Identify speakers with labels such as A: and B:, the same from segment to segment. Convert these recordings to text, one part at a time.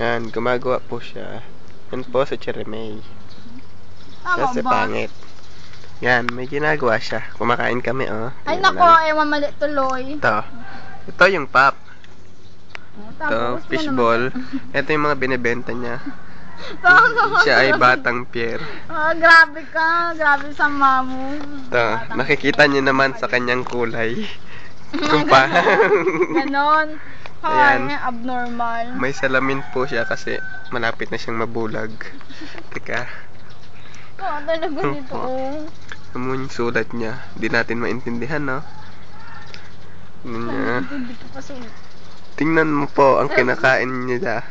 A: Yan, gumagawa po siya. Yan po sa Cheremay. Kasi pangit. Yan, may ginagawa siya. Kumakain kami, oh.
B: Ay
A: Yan
B: nako,
A: lang.
B: ewan mali tuloy.
A: Ito. Ito yung pop.
B: Oh,
A: Ito, fishball. Ito yung mga binibenta niya. Siya ay batang Pierre.
B: Ah, grabe ka. Grabe sa mamo.
A: Ito, nakikita niyo naman sa kanyang kulay. Kung pa.
B: Ganon.
A: Ayan.
B: Ay, abnormal.
A: May salamin po siya kasi malapit na siyang mabulag. Teka,
B: Oo, talaga nito. oh.
A: ano yung sulat niya? Hindi natin maintindihan, no? Tingnan niya. Tingnan mo po ang kinakain niya.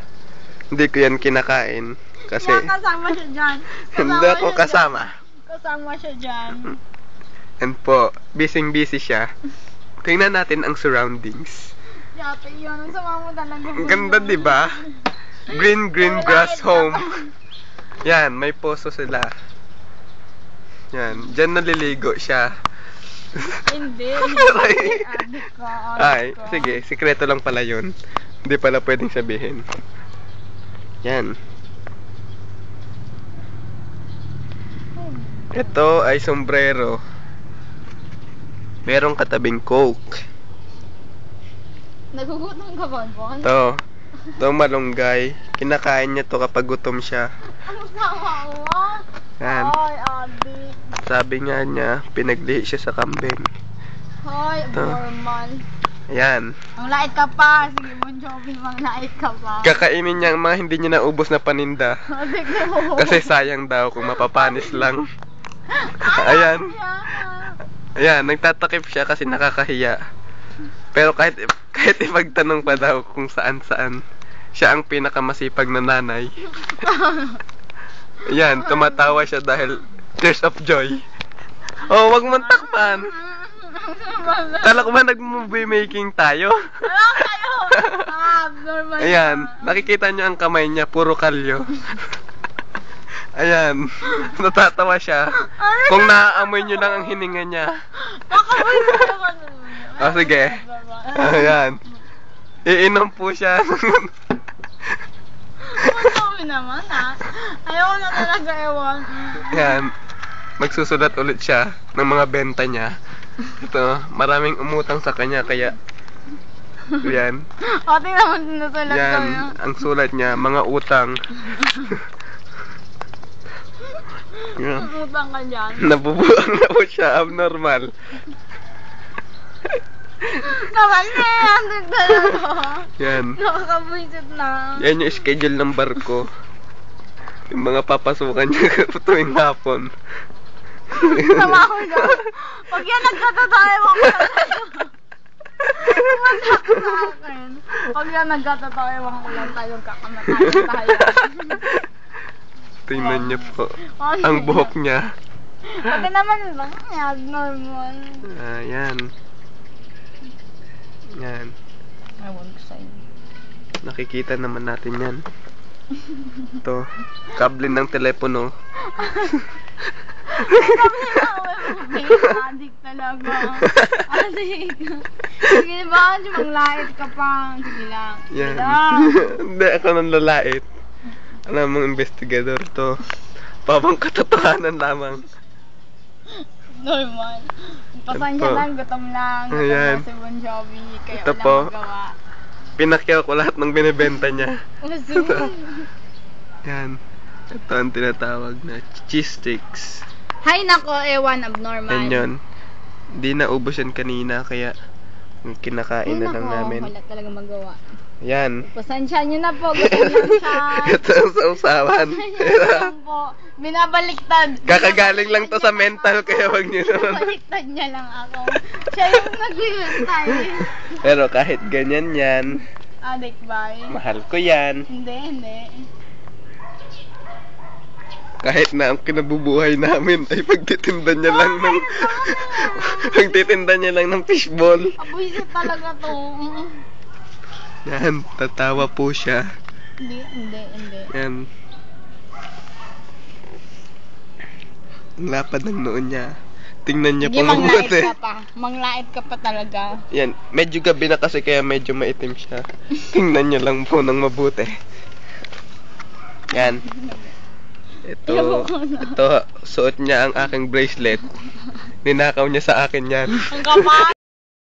A: Hindi ko yan kinakain. Kasi
B: Kaya kasama siya dyan.
A: hindi ako kasama.
B: dyan. Kasama siya dyan.
A: And po, busy-busy siya. Tingnan natin ang surroundings.
B: Yate yun. Ang sama mo talaga.
A: Ang ganda, di ba? Green, green grass home. Yan, may poso sila. Yan, dyan naliligo siya.
B: Hindi.
A: Aray. Ay, sige, sikreto lang pala yun. Hindi pala pwedeng sabihin. Yan. Ito ay sombrero. Merong katabing coke.
B: Nagugutom ka ba, Bon?
A: Ito. Ito malunggay. Kinakain niya to kapag gutom siya.
B: Ang mo.
A: Yan.
B: Ay, adik.
A: Sabi nga niya, pinaglihi siya sa kambing.
B: Ay,
A: Ito.
B: abnormal.
A: Ayan.
B: Ang lait ka pa. Sige, Bon Jovi, mang lait ka pa.
A: Kakainin niya ang mga hindi niya naubos na paninda. Kasi sayang daw kung mapapanis lang. Ayan. Ayan, nagtatakip siya kasi nakakahiya. Pero kahit kahit ipagtanong pa daw kung saan-saan, siya ang pinakamasipag na nanay. Ayan, tumatawa siya dahil tears of joy. Oh, wag mong takpan. Kala ko ba nag-movie making tayo? Ayan, nakikita nyo ang kamay niya, puro kalyo. Ayan, natatawa siya. Kung naaamoy nyo lang ang hininga niya.
B: Nakawin mo naman.
A: Ah, sige. Ayan. Iinom po siya.
B: Ang naman ah. Ayoko na talaga ewan.
A: Ayan. Magsusulat ulit siya ng mga benta niya. Ito, maraming umutang sa kanya kaya Ayan.
B: O, tingnan mo talaga
A: Yan,
B: yun.
A: ang sulat niya, mga utang. Yan.
B: Umutang ka dyan.
A: Nabubuang na po siya, abnormal.
B: Naman na yan. Talaga.
A: Yan.
B: Nakakabwisit na.
A: Yan yung schedule ng barko. Yung mga papasukan niya tuwing hapon.
B: Sama ko dyan. Pag yan nagkatatayo ako Tumatak sa akin. Pag yan nagkatatayo ako lang tayong kakamatayan tayo.
A: Tingnan niyo po. Ang buhok niya.
B: Pati naman lang, abnormal.
A: Ayan. Yan.
B: Ewan ko sa'yo.
A: Nakikita naman natin yan. Ito. Kable ng telepono.
B: Adik talaga. Adik. Sige ba, manglait ka pa. Sige lang.
A: Yan. Hindi, ako nang lalait. Alam mong investigador to. Pabang katotohanan lamang.
B: Normal. Pasensya
A: Ito.
B: lang, gutom lang. Gutom
A: Ayan.
B: na si Bon Jovi. Kaya
A: Ito
B: wala
A: po.
B: magawa.
A: Pinakyaw ko lahat ng binibenta niya.
B: Uso.
A: Yan. Ito ang tinatawag na cheese sticks.
B: Hay nako, ewan, abnormal.
A: Yan yun. Hindi na ubos yan kanina, kaya kinakain na lang namin.
B: Wala talaga magawa.
A: Yan.
B: Pasensya nyo na po, gutom lang siya.
A: Ito ang sausawan.
B: Lang po. Binabaliktad.
A: Kakagaling lang to sa mental, kaya wag niyo naman.
B: Binabaliktad niya lang ako. Siya yung naghihintay.
A: Pero kahit ganyan yan,
B: Adik bye.
A: mahal ko yan.
B: Hindi, hindi.
A: Kahit na ang kinabubuhay namin ay pagtitinda niya lang ng pagtitinda niya lang ng fishball.
B: Abuisit talaga to.
A: Yan, tatawa po siya.
B: Hindi, hindi, hindi.
A: Yan. Ang lapad ng noon niya. Tingnan niya
B: Sige,
A: pa
B: manglait
A: mabuti.
B: ka pa. Manglait ka pa talaga.
A: Yan, medyo gabi na kasi kaya medyo maitim siya. Tingnan niyo lang po ng mabuti. Yan. Ito, ito, suot niya ang aking bracelet. Ninakaw niya sa akin yan.
B: Ang kapal!